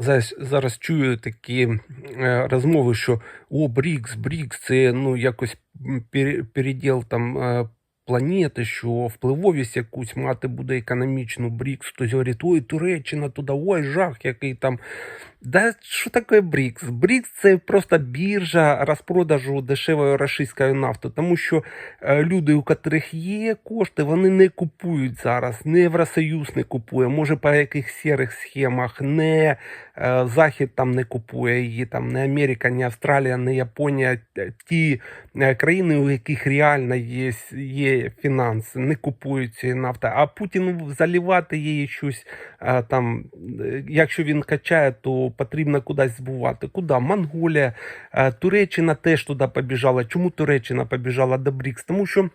Зараз, зараз чую такі е, розмови, що о, Брікс, Брікс, це ну якось переділ там е, планети, що впливовість якусь мати буде економічну. Брікс, хтось говорить, ой, Туреччина туди, ой, жах, який там. Да що таке Брікс? Брікс це просто біржа розпродажу дешевої рашистської нафти, тому що е, люди, у котрих є кошти, вони не купують зараз. Не Євросоюз не купує, може по яких сірих схемах, не е, Захід там не купує її, там не Америка, не Австралія, не Японія. Ті е, країни, у яких реально є, є фінанси, не купують цієї нафти. А Путіну заливати її щось там, якщо він качає, то потрібно кудись збувати. Куди? Монголія, е, Туреччина теж туди побіжала. Чому Туреччина побіжала до БРІКС? Тому що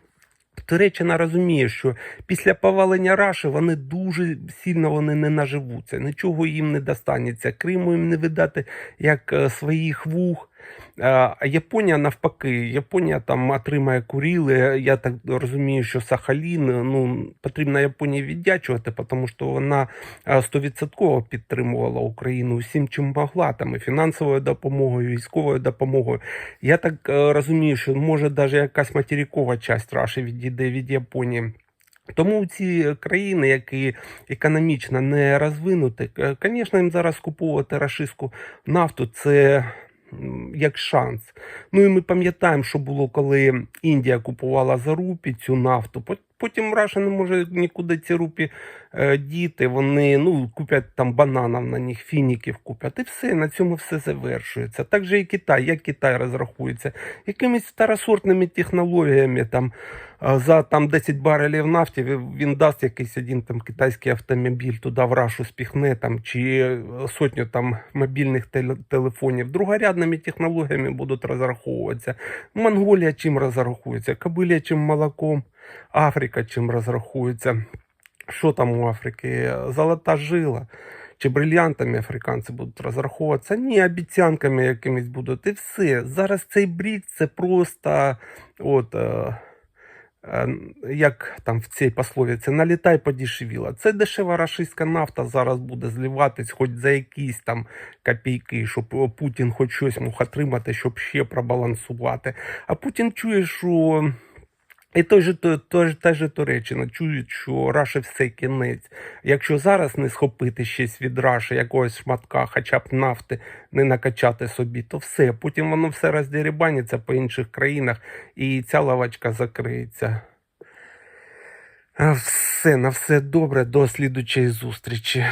Туреччина розуміє, що після повалення Раші вони дуже сильно вони не наживуться, нічого їм не достанеться. Криму їм не видати як е, своїх вух. Е, А Японія навпаки, Японія там отримає Куріли. Я так розумію, що Сахалін ну потрібно Японії віддячувати, тому що вона е, стовідсотково підтримувала Україну всім, чим могла, там і фінансовою допомогою, і військовою допомогою. Я так е, розумію, що може навіть якась материкова часть Раші відійде від Японії. Тому ці країни, які економічно не розвинуті, е, звісно, їм зараз купувати рашистську нафту це як шанс. Ну і ми пам'ятаємо, що було, коли Індія купувала за рупі цю нафту. Потім Раша не може нікуди ці рупі е, діти. Вони ну, куплять там бананів на них, фініків куплять. І все, на цьому все завершується. Так же і Китай. Як Китай розрахується? Якимись второсортними технологіями там за там 10 барелів нафти він дасть якийсь один там китайський автомобіль туди в рашу спіхне там чи е, сотню там мобільних теле- телефонів. Другорядними технологіями будуть розраховуватися. Монголія чим розрахується? Кобилія чим молоком, Африка чим розрахується. Що там у Африки? Золота жила. Чи брильянтами африканці будуть розраховуватися? Ні, обіцянками якимись будуть. І все. Зараз цей брік це просто от. Е, як там в цій пословіці, налітай подішевіла. Це дешева рашистська нафта зараз буде зливатись хоч за якісь там копійки, щоб Путін хоч щось мог отримати, щоб ще пробалансувати. А Путін чує, що. І той же, той, той, та же Туреччина чують, що Раші все кінець. Якщо зараз не схопити щось від Раші, якогось шматка, хоча б нафти, не накачати собі, то все. Потім воно все роздерибаниться по інших країнах, і ця лавочка закриється. Все, на все добре, до слідучої зустрічі.